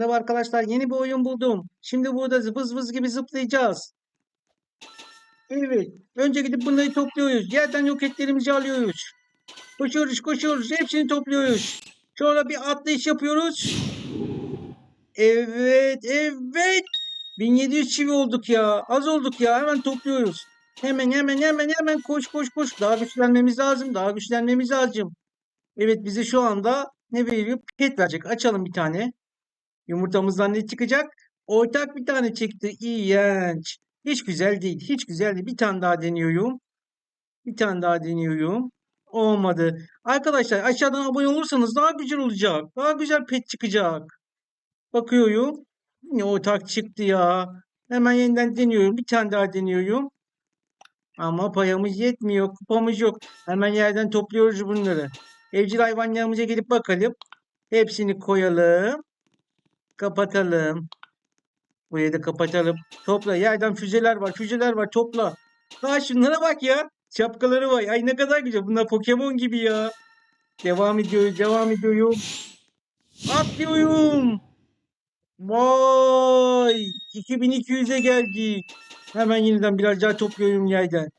Merhaba arkadaşlar yeni bir oyun buldum. Şimdi burada vız vız gibi zıplayacağız. Evet. Önce gidip bunları topluyoruz. Yerden roketlerimizi alıyoruz. Koşuyoruz koşuyoruz. Hepsini topluyoruz. Sonra bir atlayış yapıyoruz. Evet evet. 1700 çivi olduk ya. Az olduk ya. Hemen topluyoruz. Hemen hemen hemen hemen koş koş koş. Daha güçlenmemiz lazım. Daha güçlenmemiz lazım. Evet bize şu anda ne veriyor? Pet verecek. Açalım bir tane. Yumurtamızdan ne çıkacak? Ortak bir tane çıktı. İğrenç. Hiç güzel değil. Hiç güzel değil. Bir tane daha deniyorum. Bir tane daha deniyorum. Olmadı. Arkadaşlar aşağıdan abone olursanız daha güzel olacak. Daha güzel pet çıkacak. Bakıyorum. Ne ortak çıktı ya. Hemen yeniden deniyorum. Bir tane daha deniyorum. Ama payamız yetmiyor. Kupamız yok. Hemen yerden topluyoruz bunları. Evcil hayvanlarımıza gelip bakalım. Hepsini koyalım. Kapatalım. Burayı da kapatalım. Topla. Yerden füzeler var. Füzeler var. Topla. Ha şunlara bak ya. Şapkaları var. Ay ne kadar güzel. Bunlar Pokemon gibi ya. Devam ediyoruz. Devam ediyorum. Atlıyorum. Vay. 2200'e geldik. Hemen yeniden biraz daha topluyorum yerden.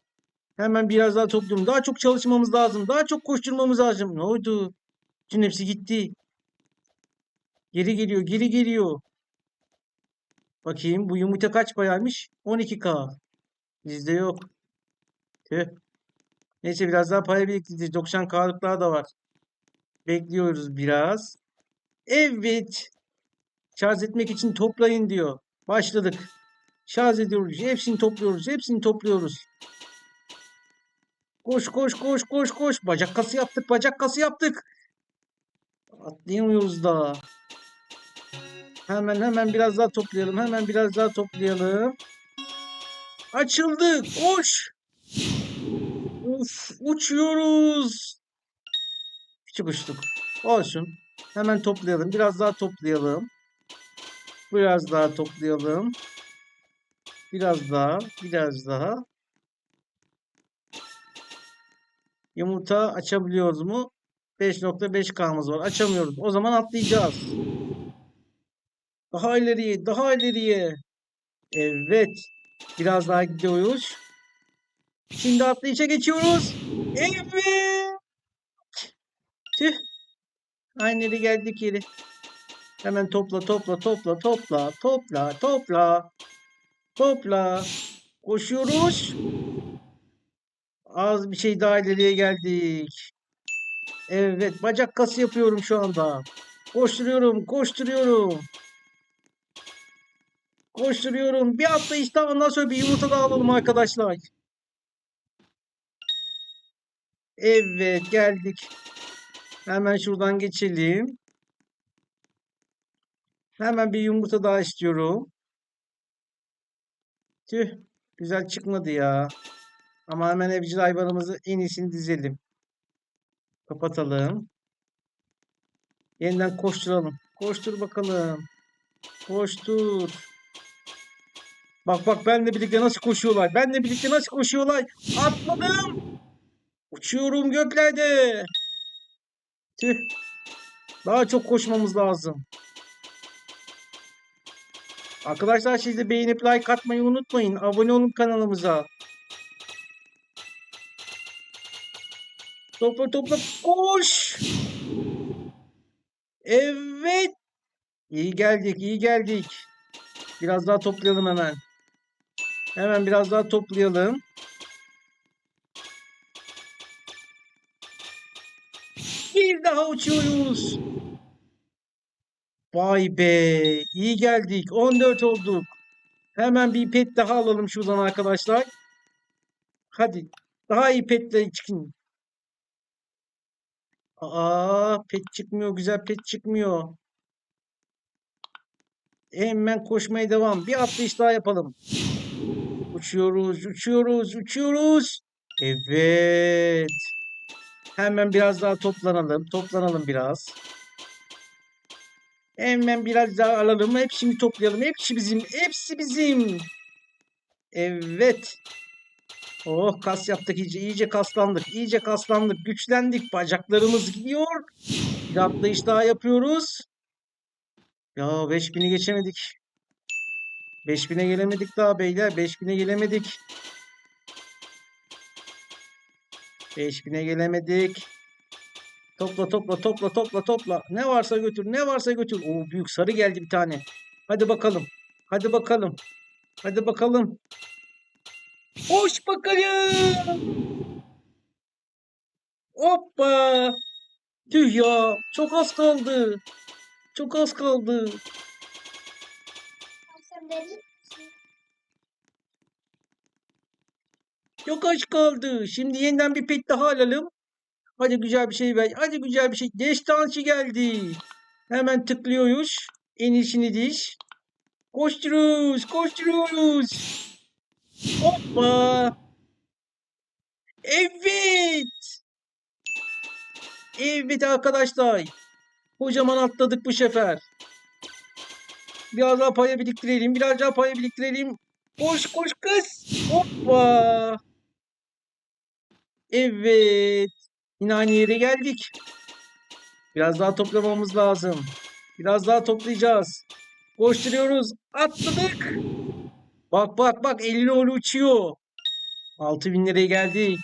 Hemen biraz daha topluyorum. Daha çok çalışmamız lazım. Daha çok koşturmamız lazım. Ne oldu? Bütün hepsi gitti. Geri geliyor, geri geliyor. Bakayım bu yumurta kaç paraymış? 12K. Bizde yok. Tüh. Neyse biraz daha para biriktireceğiz. 90K'lıklar da var. Bekliyoruz biraz. Evet. Şarj etmek için toplayın diyor. Başladık. Şarj ediyoruz. Hepsini topluyoruz. Hepsini topluyoruz. Koş koş koş koş koş. Bacak kası yaptık. Bacak kası yaptık. Atlayamıyoruz daha. Hemen hemen biraz daha toplayalım. Hemen biraz daha toplayalım. Açıldı. Koş. Uf, uçuyoruz. Küçük uçtuk. Olsun. Hemen toplayalım. Biraz daha toplayalım. Biraz daha toplayalım. Biraz daha. Biraz daha. Yumurta açabiliyoruz mu? 5.5K'mız var. Açamıyoruz. O zaman atlayacağız. Daha ileriye, daha ileriye. Evet. Biraz daha gidiyoruz. Şimdi atlayışa geçiyoruz. Evet. Tüh. Aynı yere geldik yeri. Hemen topla, topla, topla, topla, topla, topla. Topla. Koşuyoruz. Az bir şey daha ileriye geldik. Evet, bacak kası yapıyorum şu anda. Koşturuyorum, koşturuyorum. Koşturuyorum. Bir atlayış daha ondan sonra bir yumurta daha alalım arkadaşlar. Evet geldik. Hemen şuradan geçelim. Hemen bir yumurta daha istiyorum. Tüh. Güzel çıkmadı ya. Ama hemen evcil hayvanımızı en iyisini dizelim. Kapatalım. Yeniden koşturalım. Koştur bakalım. Koştur. Bak bak benle birlikte nasıl koşuyorlar. Benle birlikte nasıl koşuyorlar. Atladım. Uçuyorum göklerde. Tüh. Daha çok koşmamız lazım. Arkadaşlar siz de beğenip like atmayı unutmayın. Abone olun kanalımıza. Topla topla koş. Evet. İyi geldik, iyi geldik. Biraz daha toplayalım hemen. Hemen biraz daha toplayalım. Bir daha uçuyoruz. Vay be. iyi geldik. 14 olduk. Hemen bir pet daha alalım şuradan arkadaşlar. Hadi. Daha iyi petle çıkın. Aa, pet çıkmıyor. Güzel pet çıkmıyor. Hemen koşmaya devam. Bir atlayış daha yapalım. Uçuyoruz, uçuyoruz, uçuyoruz. Evet. Hemen biraz daha toplanalım. Toplanalım biraz. Hemen biraz daha alalım. Hepsini toplayalım. Hepsi bizim. Hepsi bizim. Evet. Oh kas yaptık iyice. iyice kaslandık. iyice kaslandık. Güçlendik. Bacaklarımız gidiyor. Bir atlayış daha yapıyoruz. Ya 5000'i geçemedik. 5000'e gelemedik daha beyler. 5000'e gelemedik. 5000'e gelemedik. Topla topla topla topla topla. Ne varsa götür. Ne varsa götür. Oo büyük sarı geldi bir tane. Hadi bakalım. Hadi bakalım. Hadi bakalım. Hoş bakalım. Hoppa. Tüh ya. Çok az kaldı. Çok az kaldı. Dedi. Çok az kaldı. Şimdi yeniden bir pet daha alalım. Hadi güzel bir şey ver. Hadi güzel bir şey. Destansı geldi. Hemen tıklıyoruz. En diş. Koşturuyoruz. Koşturuyoruz. Hoppa. Evet. Evet arkadaşlar. Kocaman atladık bu sefer. Biraz daha paya biriktirelim. Biraz daha paya biriktirelim. Koş koş kız. Hoppa. Evet. Yine aynı yere geldik. Biraz daha toplamamız lazım. Biraz daha toplayacağız. Koşturuyoruz. Atladık. Bak bak bak 50 oğlu uçuyor. 6000 liraya geldik.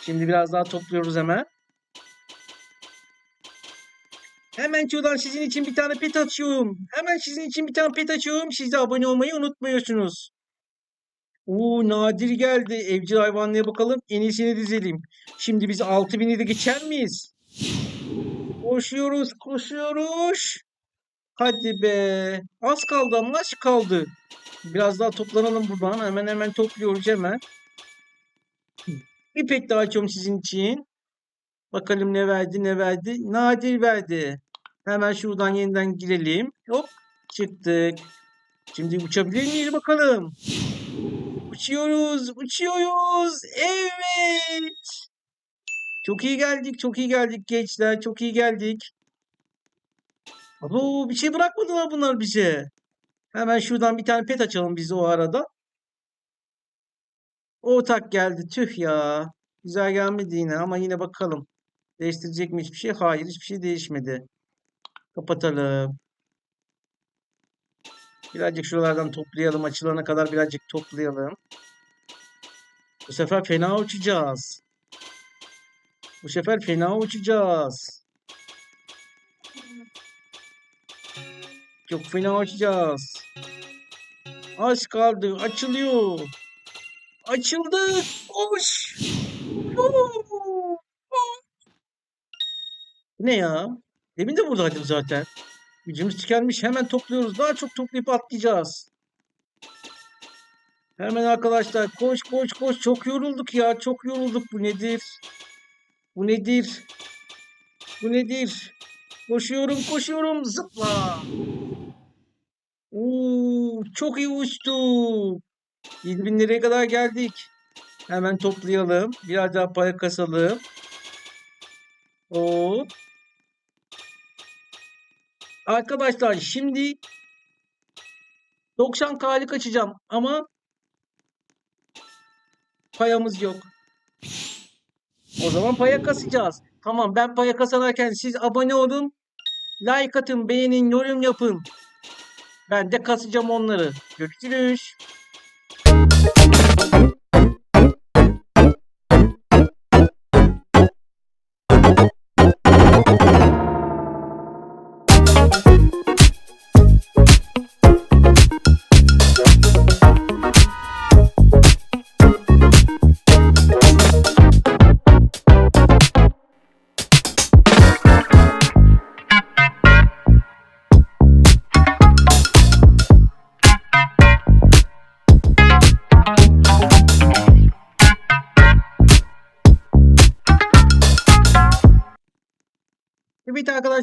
Şimdi biraz daha topluyoruz hemen. Hemen şuradan sizin için bir tane pet açıyorum. Hemen sizin için bir tane pet açıyorum. Siz de abone olmayı unutmuyorsunuz. Oo nadir geldi. Evcil hayvanlığa bakalım. En iyisini dizelim. Şimdi biz 6000'i de geçer miyiz? Koşuyoruz, koşuyoruz. Hadi be. Az kaldı ama az kaldı. Biraz daha toplanalım buradan. Hemen hemen topluyoruz hemen. Bir pet daha açıyorum sizin için. Bakalım ne verdi ne verdi. Nadir verdi. Hemen şuradan yeniden girelim. Hop çıktık. Şimdi uçabilir miyiz bakalım. Uçuyoruz, uçuyoruz. Evet. Çok iyi geldik, çok iyi geldik gençler. Çok iyi geldik. Abo bir şey bırakmadılar bunlar bize. Hemen şuradan bir tane pet açalım biz o arada. O tak geldi. Tüh ya. Güzel gelmedi yine ama yine bakalım. Değiştirecek mi hiçbir şey? Hayır hiçbir şey değişmedi. Kapatalım. Birazcık şuralardan toplayalım. Açılana kadar birazcık toplayalım. Bu sefer fena uçacağız. Bu sefer fena uçacağız. Çok fena uçacağız. Az kaldı. Açılıyor. Açıldı. Koş. Ne ya? Demin de buradaydım zaten. Gücümüz tükenmiş. Hemen topluyoruz. Daha çok toplayıp atlayacağız. Hemen arkadaşlar koş koş koş. Çok yorulduk ya. Çok yorulduk. Bu nedir? Bu nedir? Bu nedir? Koşuyorum koşuyorum. Zıpla. Oo, çok iyi uçtuk. 7000 liraya kadar geldik. Hemen toplayalım. Biraz daha para kasalım. Hop. Arkadaşlar şimdi 90 K'lık açacağım ama payamız yok. O zaman paya kasacağız. Tamam ben paya kasanarken siz abone olun. Like atın, beğenin, yorum yapın. Ben de kasacağım onları. Görüşürüz.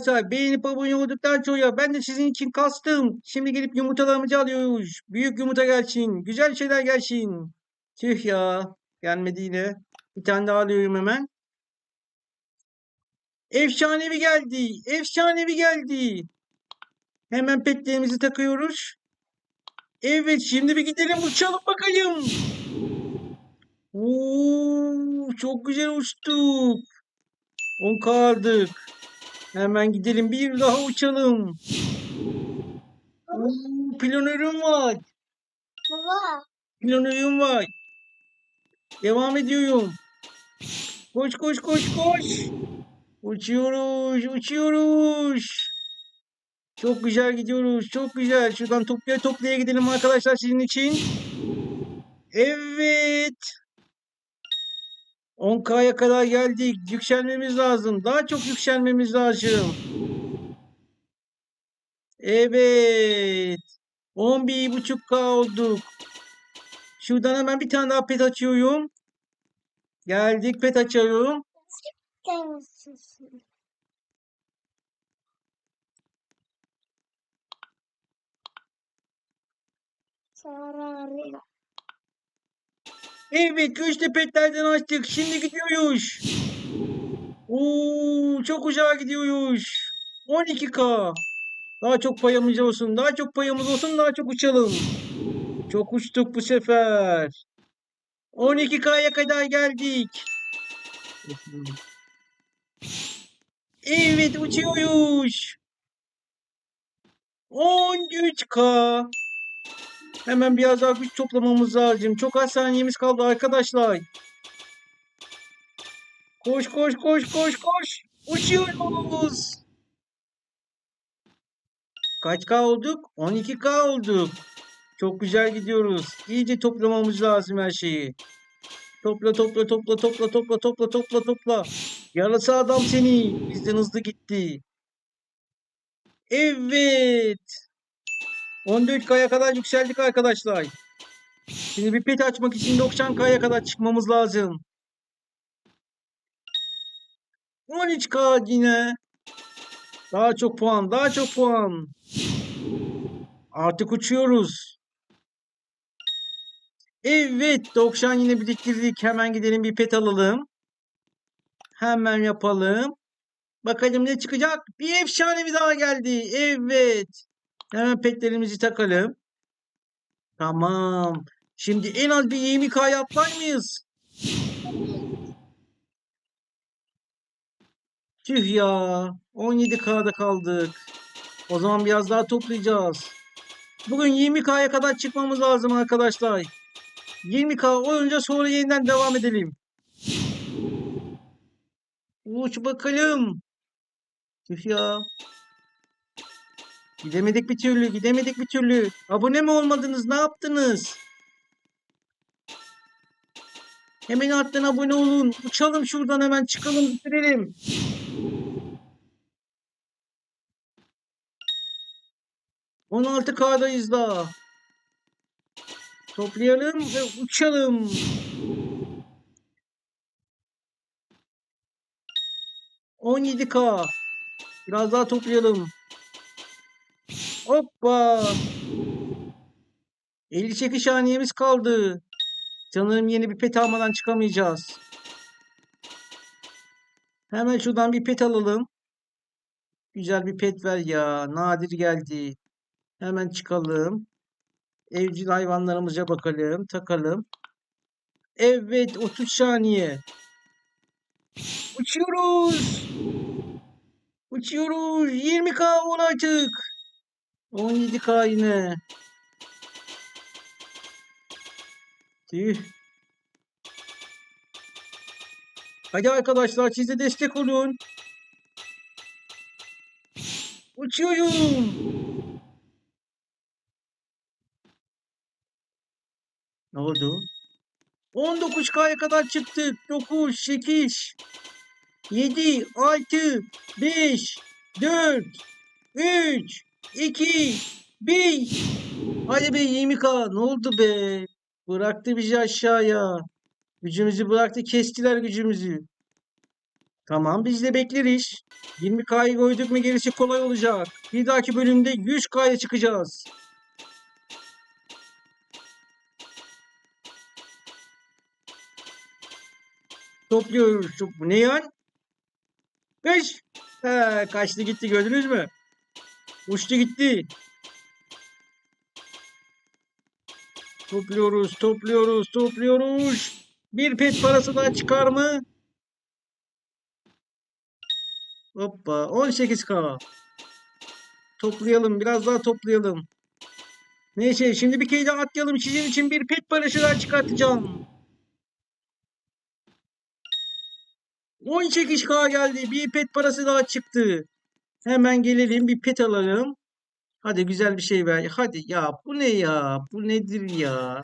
Arkadaşlar beğenip abone olduktan sonra ben de sizin için kastım. Şimdi gelip yumurtalarımızı alıyoruz. Büyük yumurta gelsin. Güzel şeyler gelsin. Tüh ya. Gelmedi yine. Bir tane daha alıyorum hemen. Efsanevi geldi. Efsanevi geldi. Hemen petlerimizi takıyoruz. Evet şimdi bir gidelim uçalım bakayım. Oo, çok güzel uçtuk. 10 kaldık. Hemen gidelim bir daha uçalım. Oo, planörüm var. Baba. Planörüm var. Devam ediyorum. Koş koş koş koş. Uçuyoruz, uçuyoruz. Çok güzel gidiyoruz, çok güzel. Şuradan toplaya toplaya gidelim arkadaşlar sizin için. Evet. 10K'ya kadar geldik. Yükselmemiz lazım. Daha çok yükselmemiz lazım. Evet. 11.5K olduk. Şuradan hemen bir tane daha pet açıyorum. Geldik pet açıyorum. Temizsin. Evet köşte petlerden açtık. Şimdi gidiyoruz. Oo, çok uzağa gidiyoruz. 12K. Daha çok payımız olsun. Daha çok payımız olsun. Daha çok uçalım. Çok uçtuk bu sefer. 12K'ya kadar geldik. Evet uçuyoruz. 13K. Hemen biraz daha güç toplamamız lazım. Çok az saniyemiz kaldı arkadaşlar. Koş koş koş koş koş. Uçuyoruz. Kaç K olduk? 12K olduk. Çok güzel gidiyoruz. İyice toplamamız lazım her şeyi. Topla topla topla topla topla topla topla topla. Yarasa adam seni. Bizden hızlı gitti. Evet. 14K'ya kadar yükseldik arkadaşlar. Şimdi bir pet açmak için 90K'ya kadar çıkmamız lazım. 13K yine. Daha çok puan, daha çok puan. Artık uçuyoruz. Evet, 90 yine biriktirdik. Hemen gidelim bir pet alalım. Hemen yapalım. Bakalım ne çıkacak? Bir efsanevi daha geldi. Evet. Hemen petlerimizi takalım. Tamam. Şimdi en az bir 20k yapar mıyız? Tüh ya. 17k'da kaldık. O zaman biraz daha toplayacağız. Bugün 20k'ya kadar çıkmamız lazım arkadaşlar. 20k olunca sonra yeniden devam edelim. Uç bakalım. Tüh ya. Gidemedik bir türlü, gidemedik bir türlü. Abone mi olmadınız? Ne yaptınız? Hemen alttan abone olun. Uçalım şuradan hemen çıkalım bitirelim. On altı K'dayız daha. Toplayalım ve uçalım. On yedi K. Biraz daha toplayalım. Hoppa. 58 saniyemiz kaldı. Sanırım yeni bir pet almadan çıkamayacağız. Hemen şuradan bir pet alalım. Güzel bir pet ver ya. Nadir geldi. Hemen çıkalım. Evcil hayvanlarımıza bakalım. Takalım. Evet 30 saniye. Uçuyoruz. Uçuyoruz. 20k ol artık. 17k yine. Tüh. Hadi arkadaşlar siz de destek olun. Uçuyorum. Ne oldu? 19K'ya kadar çıktık. 9, 8, 7, 6, 5, 4, 3, 2, 1. Hadi be 20K. Ne oldu be? Bıraktı bizi aşağıya. Gücümüzü bıraktı. Kestiler gücümüzü. Tamam biz de bekleriz. 20K'yı koyduk mu gerisi kolay olacak. Bir dahaki bölümde 100K'ya çıkacağız. Topluyoruz. Bu ne ya? Kış. He, kaçtı gitti gördünüz mü? Uçtu gitti. Topluyoruz, topluyoruz, topluyoruz. Bir pet parası daha çıkar mı? Hoppa 18k. Toplayalım biraz daha toplayalım. Neyse şimdi bir kere daha atlayalım. Sizin için bir pet parası daha çıkartacağım. 18k geldi. Bir pet parası daha çıktı. Hemen gelelim bir pet alalım. Hadi güzel bir şey ver. Hadi ya bu ne ya? Bu nedir ya?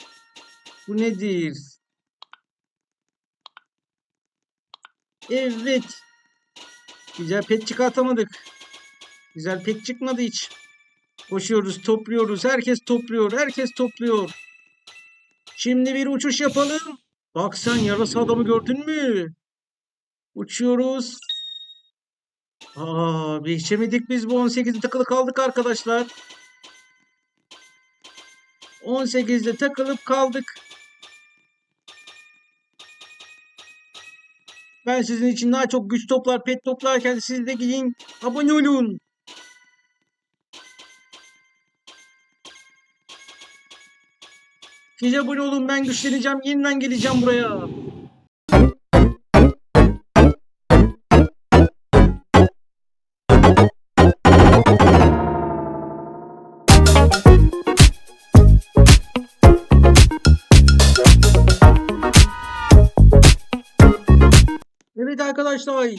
Bu nedir? Evet. Güzel pet çıkartamadık. Güzel pet çıkmadı hiç. Koşuyoruz, topluyoruz. Herkes topluyor. Herkes topluyor. Şimdi bir uçuş yapalım. Bak sen yarasa adamı gördün mü? Uçuyoruz. Aa, geçemedik biz bu 18'de takılı kaldık arkadaşlar. 18'de takılıp kaldık. Ben sizin için daha çok güç toplar, pet toplarken siz de gidin abone olun. Siz abone olun ben güçleneceğim. Yeniden geleceğim buraya. Arkadaşlar.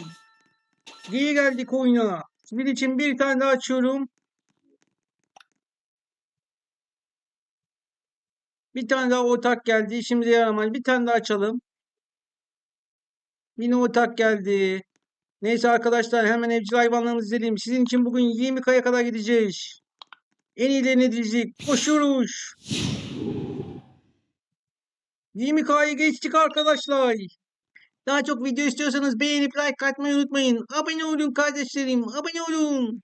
Geri geldik oyuna. Sizin için bir tane daha açıyorum. Bir tane daha ortak geldi. Şimdi yaramaz. Bir tane daha açalım. Yine ortak geldi. Neyse arkadaşlar hemen evcil hayvanlarımızı izleyelim. Sizin için bugün 20K'ya kadar gideceğiz. En iyilerini dizdik. Koşuyoruz. 20K'yı geçtik arkadaşlar. Daha çok video istiyorsanız beğenip like atmayı unutmayın. Abone olun kardeşlerim. Abone olun.